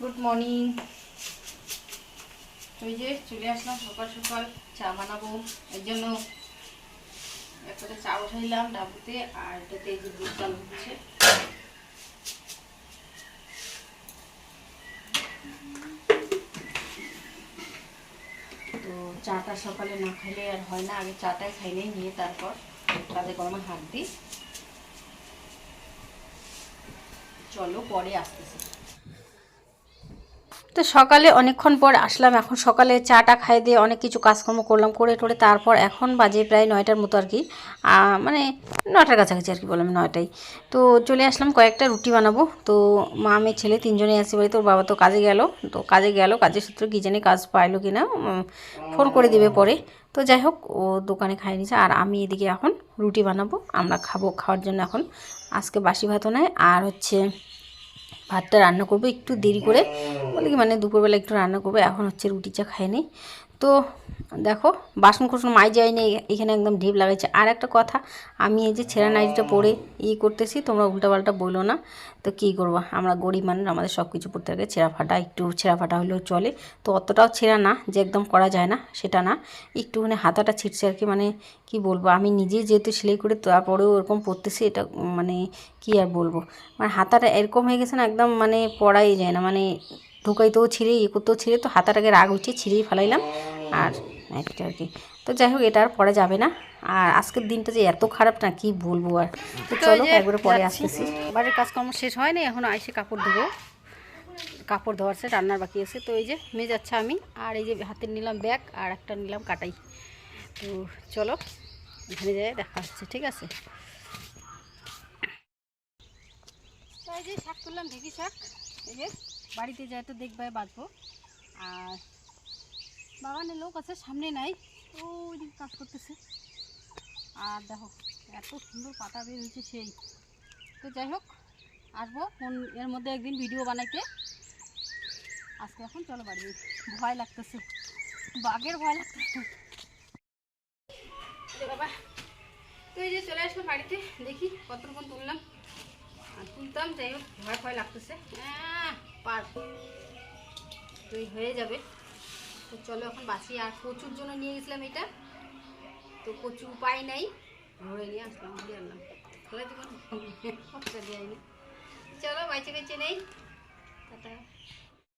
Good morning ওই যে চলে আসলাম সকাল সকাল, চা বানাবো। এর জন্য একটা চা বসাইলাম ডাবুতে, আর এটাতে এই যে দুধ চাল হচ্ছে। তো চাটা সকালে না খাইলে আর হয় না, আগে চাটাই খাইলেই নিয়ে তারপর তাদের গরমে হাত দিই। চলো পরে আসতেছি। তো সকালে অনেকক্ষণ পর আসলাম, এখন সকালে চাটা খাই দিয়ে অনেক কিছু কাজকর্ম করলাম, করে টোরে তারপর এখন বাজে প্রায় নয়টার মতো আর কি। মানে নয়টার কাছাকাছি আর কি বললাম নয়টায় তো চলে আসলাম কয়েকটা রুটি বানাবো। তো মা মেয়ে ছেলে তিনজনে আছে বাড়িতে তোর বাবা তো কাজে গেল। তো কাজে গেল, কাজের সূত্রে কী জানি কাজ পাইলো কি না ফোন করে দিবে পরে। তো যাই হোক, ও দোকানে খাই নিছে আর আমি এদিকে এখন রুটি বানাবো। আমরা খাব খাওয়ার জন্য এখন। আজকে বাসি ভাতও নেয় আর হচ্ছে ভাতটা রান্না করব একটু দেরি করে। বলে কি মানে দুপুরবেলা একটু রান্না করব, এখন হচ্ছে রুটি চা খাইনি। তো দেখো বাসন কুসন মাই যায়নি এখানে একদম ঢিপ লাগাইছে। আর একটা কথা, আমি এই যে ছেঁড়া নাইটিটা পরে ই করতেছি, তোমরা উল্টাপাল্টা বলল না। তো কী করব, আমরা গরিব মানুষ, আমাদের সব কিছু পড়তে থাকে, ছেঁড়া ফাটা, একটু ছেঁড়া ফাটা হলেও চলে। তো অতটাও ছেঁড়া না, যে একদম করা যায় না, সেটা না। একটুখানি হাতাটা ছিটছে আর কি মানে কি বলব, আমি নিজে যেহেতু সেলাই করে তারপরেও ওরকম পরতেছি, এটা মানে কি আর বলব। মানে হাতাটা এরকম হয়ে গেছে না, একদম মানে পড়াই যায় না মানে ঢুকাইতেও ছিঁড়ে ইয়ে করতেও ছিঁড়ে তো হাতাটাকে রাগ হচ্ছে ছিঁড়েই ফেলাইলাম। আর একটা আর কি। তো যাই হোক এটা আর পরে যাবে না। আর আজকের দিনটা যে এত খারাপ না কি বলব আর? তো চলো একবারে পরে আসতেছি। বাড়ির কাজকর্ম শেষ হয় না এখন আইসে কাপড় ধোবো। কাপড় ধোয়ার সে রান্নার বাকি আছে। তো এই যে মেয়ে যাচ্ছে আমি আর এই যে হাতে নিলাম ব্যাগ আর একটা নিলাম কাটাই। তো চলো এখানে যাই দেখা হচ্ছে ঠিক আছে? তো এই যে শাক তুললাম ঢেকি শাক এই যে। বাড়িতে যাই তো দেখবে বাঁচবো আর বাগানে লোক আছে সামনে নাই দিকে কাজ করতেছে। আর দেখো এত সুন্দর পাতা বের হয়েছে সেই। তো যাই হোক আসব কোন এর মধ্যে একদিন ভিডিও বানাইতে। আজকে এখন চলো বাড়ি ভয় লাগতেছে। বাঘের ভয় লাগতেছে। বাবা তো এই যে চলে আসলো বাড়িতে দেখি কতক্ষণ তুললাম। আর তুলতাম যাই হোক ভয় ভয় লাগতেছে। আহ, পার তো হয়ে যাবে। তো চলো এখন বাসি আর কচুর জন্য নিয়ে গেছিলাম এটা। তো কচু উপায় নাই। ধরে নিয়ে আসলাম, দিয়ে আনলাম। খেলা খরচা দেয়নি চলো বাইচে বেঁচে নেই। টাটা।